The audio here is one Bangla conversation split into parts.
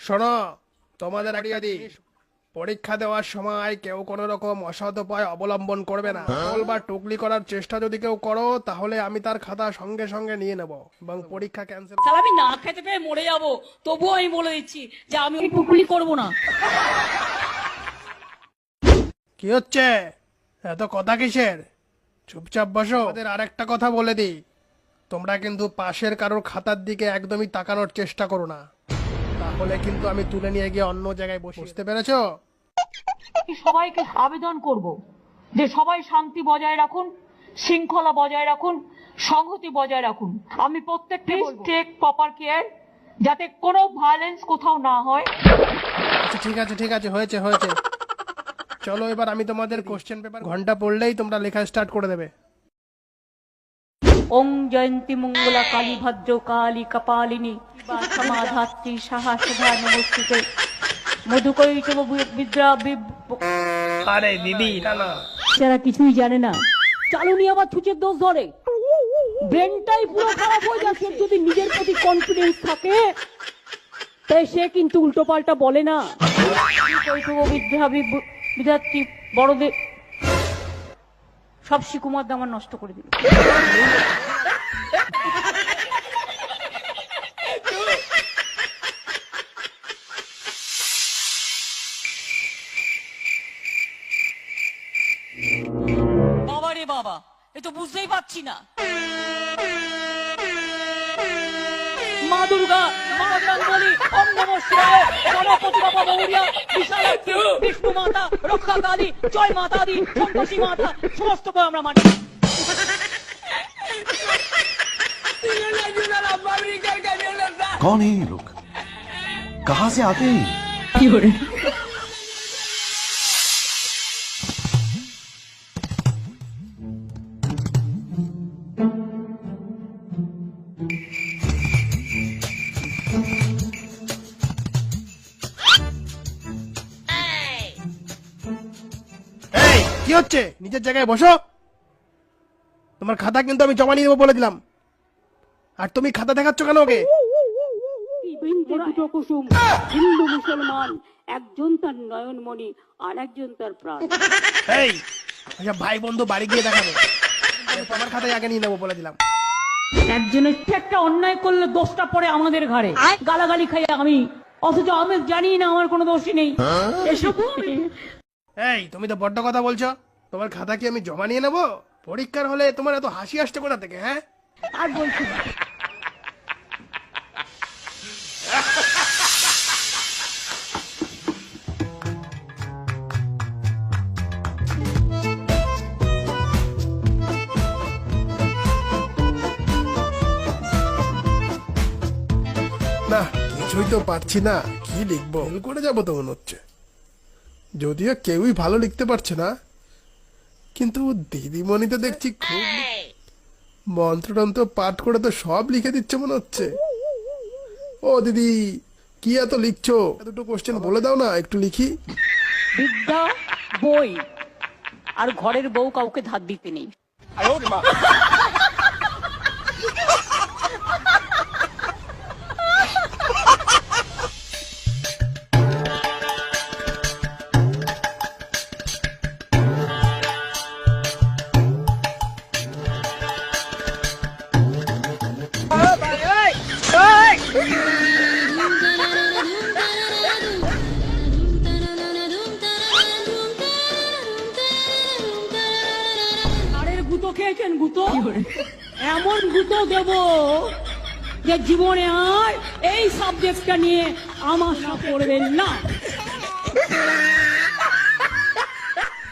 শোনো তোমাদের একটা জিনিস। পরীক্ষা দেওয়ার সময় কেউ কোনো রকম অসৎ উপায় অবলম্বন করবে না। ভুল বা টুকলি করার চেষ্টা যদি কেউ করো তাহলে আমি তার খাতা সঙ্গে সঙ্গে নিয়ে নেব এবং পরীক্ষা ক্যান্সেল তাহলে আমি না খেতে পেয়ে মরে যাব। তবুও আমি বলে দিচ্ছি যে আমি ওই টুকলি করব না। কি হচ্ছে? এত কথা কিসের? চুপচাপ বসো। ওদের আরেকটা কথা বলে দিই। তোমরা কিন্তু পাশের কারোর খাতার দিকে একদমই তাকানোর চেষ্টা করো না। তাহলে কিন্তু আমি তুলে নিয়ে গিয়ে অন্য জায়গায় বসে বুঝতে পেরেছ? সবাইকে আবেদন করব যে সবাই শান্তি বজায় রাখুন শৃঙ্খলা বজায় রাখুন সংহতি বজায় রাখুন। আমি প্রত্যেককে টেক প্রপার কেয়ার যাতে কোনো ভায়োলেন্স কোথাও না হয়। আচ্ছা ঠিক আছে ঠিক আছে হয়েছে হয়েছে। চলো এবার আমি তোমাদের কোশ্চেন পেপার ঘণ্টা পড়লেই তোমরা লেখা স্টার্ট করে দেবে। ওং জয়ন্তী মঙ্গলা কালী ভদ্র কালী কপালিনী। সমাধাত্রী সাহা নমস্তুতে মধুকৈটব বিদ্রা আরে দিদি যারা কিছুই জানে না চালুনি আবার ছুচের দোষ ধরে। ব্রেনটাই পুরো খারাপ হয়ে যাচ্ছে। যদি নিজের প্রতি কনফিডেন্স থাকে তাই সে কিন্তু উল্টো পাল্টা বলে না। বিদ্যার্থী বড়দের সব শিকুমার আমার নষ্ট করে দিল। বাবা রে বাবা এ তো বুঝতেই পারছি না মা দুর্গা মা গঙ্গলি ওম নমঃ শিবায় গণপতি বাবা মৌরিয়া বিশালাক্ষী বিষ্ণু মাতা রক্ষা কালী জয় মাতা দি সন্তোষী মাতা সমস্ত করে আমরা মানি कौन है ये लोग कहाँ से आते हैं কি হচ্ছে? নিজের জায়গায় বসো। তোমার খাতা কিন্তু আমি জমা নিয়ে দেবো বলে দিলাম। আর তুমি খাতা দেখাচ্ছ কেন ওকে? বৃন্দে দুটো কুসুম হিন্দু মুসলমান একজন তার নয়নমণি আর একজন তার প্রাণ। এই আচ্ছা ভাই বন্ধু বাড়ি গিয়ে দেখাবো। তোমার খাতায় আগে নিয়ে নেব বলে দিলাম। একজনের একটা অন্যায় করলে দোষটা পড়ে আমাদের ঘাড়ে। গালাগালি খাই আমি। অথচ আমি জানি না আমার কোনো দোষই নেই। এসব এই তুমি তো বড্ড কথা বলছো। তোমার খাতা কি আমি জমা নিয়ে নেব? পরীক্ষার হলে তোমার এত হাসি আসছে কোথা থেকে হ্যাঁ? আর বলছি না। কিছুই তো পারছি না। কি লিখব? করে যাব তো মনে হচ্ছে। যদিও কেউই ভালো লিখতে পারছে না কিন্তু দিদিমণি তো দেখছি খুব মন্ত্রতন্ত্র পাঠ করে তো সব লিখে দিচ্ছে মনে হচ্ছে। ও দিদি কি এত লিখছো? দুটো কোশ্চেন বলে দাও না একটু লিখি। বিদ্যা বই। আর ঘরের বউ কাউকে ধার দিতে নেই। খেয়েছেন গুতো? এমন গুতো দেব যে জীবনে আর এই সাবজেক্টটা নিয়ে আমার সাথে পড়বেন না।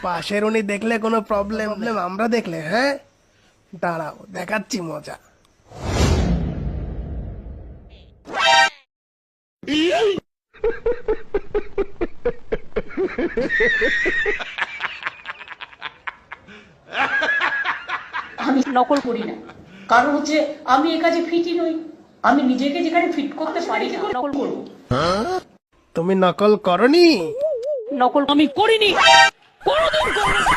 পাশের উনি দেখলে কোনো প্রবলেম আমরা দেখলে হ্যাঁ? দাঁড়াও দেখাচ্ছি মজা। নকল করি না। কারণ হচ্ছে আমি এ কাজে ফিটই নই। আমি নিজেকে যেখানে ফিট করতে পারি নকল করব। তুমি নকল করনি? নকল আমি করিনি। কোনোদিন করব না।